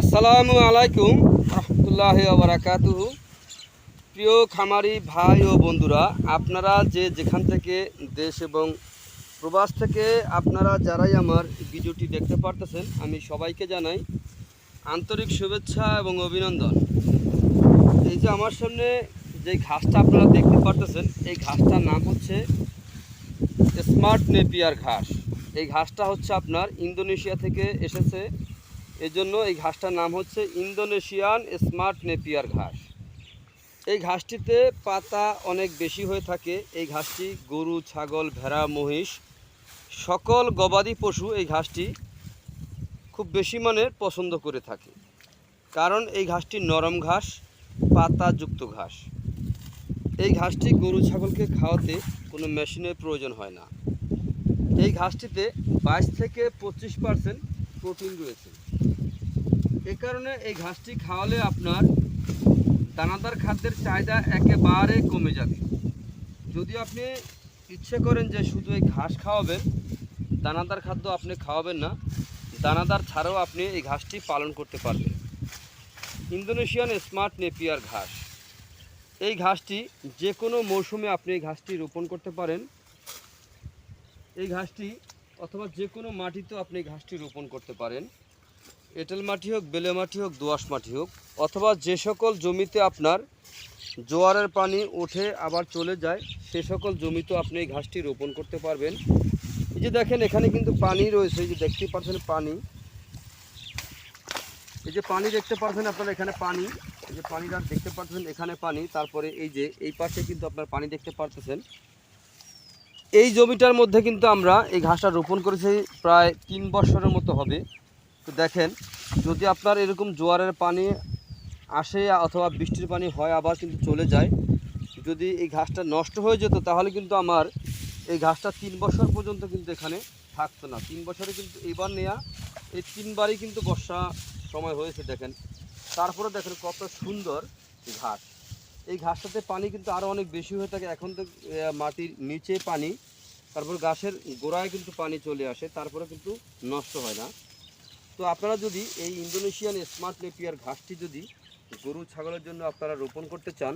আসসালামু আলাইকুম, রহমতুল্লাহ বারাকাতুহু। প্রিয় খামারি ভাই ও বন্ধুরা, আপনারা যে যেখান থেকে দেশ এবং প্রবাস থেকে আপনারা যারাই আমার ভিডিওটি দেখতে পারতেছেন, আমি সবাইকে জানাই আন্তরিক শুভেচ্ছা এবং অভিনন্দন। এই যে আমার সামনে যে ঘাসটা আপনারা দেখতে পারতেছেন, এই ঘাসটার নাম হচ্ছে স্মার্ট নেপিয়ার ঘাস। এই ঘাসটা হচ্ছে আপনার ইন্দোনেশিয়া থেকে এসেছে এজন্য এই ঘাসটার নাম হচ্ছে ইন্দোনেশিয়ান স্মার্ট নেপিয়ার ঘাস। এই ঘাসটিতে পাতা অনেক বেশি হয়ে থাকে। এই ঘাসটি গরু, ছাগল, ভেড়া, মহিষ, সকল গবাদি পশু এই ঘাসটি খুব বেশি মানের পছন্দ করে থাকে। কারণ এই ঘাসটি নরম ঘাস, পাতাযুক্ত ঘাস। এই ঘাসটি গরু, ছাগলকে খাওয়াতে কোনো মেশিনের প্রয়োজন হয় না। এই ঘাসটিতে বাইশ থেকে পঁচিশ পার্সেন্ট প্রোটিন রয়েছে। এ কারণে এই ঘাসটি খাওয়ালে আপনার দানাদার খাদ্যের চাহিদা একেবারে কমে যাবে। যদি আপনি ইচ্ছে করেন যে শুধু এই ঘাস খাওয়াবেন, দানাদার খাদ্য আপনি খাওয়াবেন না, দানাদার ছাড়াও আপনি এই ঘাসটি পালন করতে পারবেন। ইন্দোনেশিয়ান স্মার্ট নেপিয়ার ঘাস। এই ঘাসটি যে কোনো মৌসুমে আপনি এই ঘাসটি রোপণ করতে পারেন। এই ঘাসটি অথবা যে কোনো মাটিতেও আপনি ঘাসটি রোপণ করতে পারেন। এঁটেল মাটি হোক, বেলে মাটি হোক দোআঁশ মাটি হোক, অথবা যে সকল জমিতে আপনার জোয়ারের পানি ওঠে, আবার চলে যায়, সে সকল জমিতেও আপনি এই ঘাসটি রোপণ করতে পারবেন। এই যে দেখেন, এখানে কিন্তু পানি রয়েছে, এই যে দেখতে পাচ্ছেন পানি। এই যে পানি দেখতে পাচ্ছেন আপনারা এখানে পানি। এই যে পানিটা দেখতে পাচ্ছেন এখানে পানি, তারপরে এই যে এই পাশে কিন্তু আপনার পানি দেখতে পারতেছেন। এই জমিটার মধ্যে কিন্তু আমরা এই ঘাসটা রোপণ করেছি প্রায় তিন বছরের মতো হবে। তো দেখেন, যদি আপনার এরকম জোয়ারের পানি আসে অথবা বৃষ্টির পানি হয় আবার কিন্তু চলে যায়, যদি এই ঘাসটা নষ্ট হয়ে যেত তাহলে কিন্তু আমার এই ঘাসটা তিন বছর পর্যন্ত কিন্তু এখানে থাকতো না। তিন বছরে কিন্তু এবার নেয়া, এই তিনবারই কিন্তু বর্ষা সময় হয়েছে দেখেন। তারপরে দেখেন কত সুন্দর ঘাস। এই ঘাসটাতে পানি কিন্তু আরও অনেক বেশি হয়ে থাকে। এখন তো মাটির নিচে পানি, তারপর গাছের গোড়ায় কিন্তু পানি চলে আসে, তারপরে কিন্তু নষ্ট হয় না। তো আপনারা যদি এই ইন্দোনেশিয়ান স্মার্ট নেপিয়ার ঘাসটি যদি গরু ছাগলের জন্য আপনারা রোপণ করতে চান,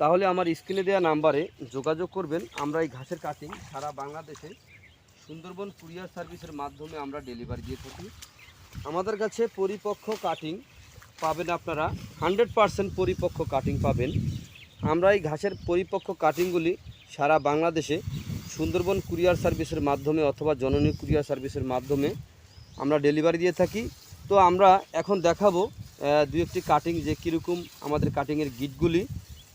তাহলে আমার স্ক্রিনে দেওয়া নাম্বারে যোগাযোগ করবেন। আমরা এই ঘাসের কাটিং সারা বাংলাদেশে সুন্দরবন কুরিয়ার সার্ভিসের মাধ্যমে আমরা ডেলিভারি দিয়ে থাকি। আমাদের কাছে পরিপক্ক কাটিং পাবেন আপনারা। হান্ড্রেড পারসেন্ট পরিপক্ক কাটিং পাবেন। আমরা এই ঘাসের পরিপক্ক কাটিংগুলি সারা বাংলাদেশে সুন্দরবন কুরিয়ার সার্ভিসের মাধ্যমে অথবা জননী কুরিয়ার সার্ভিসের মাধ্যমে আমরা ডেলিভারি দিয়ে থাকি। তো আমরা এখন দেখাবো দু একটি কাটিং যে কীরকম আমাদের কাটিংয়ের গিটগুলি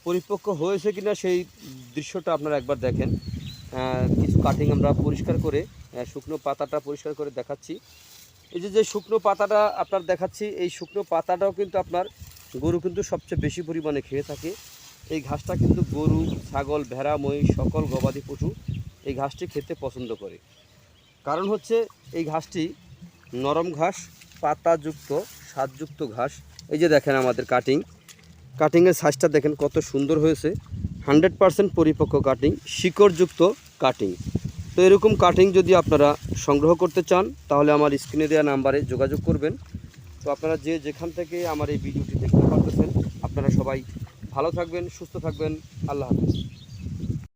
পরিপক্ক হয়েছে কিনা সেই দৃশ্যটা আপনারা একবার দেখেন। কিছু কাটিং আমরা পরিষ্কার করে শুকনো পাতাটা পরিষ্কার করে দেখাচ্ছি। এই যে যে শুকনো পাতাটা আপনার দেখাচ্ছি, এই শুকনো পাতাটাও কিন্তু আপনার গরু কিন্তু সবচেয়ে বেশি পরিমাণে খেয়ে থাকে। এই ঘাসটা কিন্তু গরু, ছাগল, ভেড়া, মহিষ, সকল গবাদি পশু এই ঘাসটি খেতে পছন্দ করে। কারণ হচ্ছে এই ঘাসটি নরম ঘাস, পাতাযুক্ত, স্বাদযুক্ত ঘাস। এই যে দেখেন আমাদের কাটিং কাটিংয়ের সাইজটা দেখেন কত সুন্দর হয়েছে। হান্ড্রেড পারসেন্ট পরিপক্ক কাটিং শিকড়যুক্ত কাটিং তো এরকম কাটিং যদি আপনারা সংগ্রহ করতে চান, তাহলে আমার স্ক্রিনে দেওয়া নাম্বারে যোগাযোগ করবেন। তো আপনারা যে যেখান থেকে আমার এই ভিডিওটি দেখতে পারতেছেন, আপনারা সবাই ভালো থাকবেন, সুস্থ থাকবেন। আল্লাহ হাফিজ।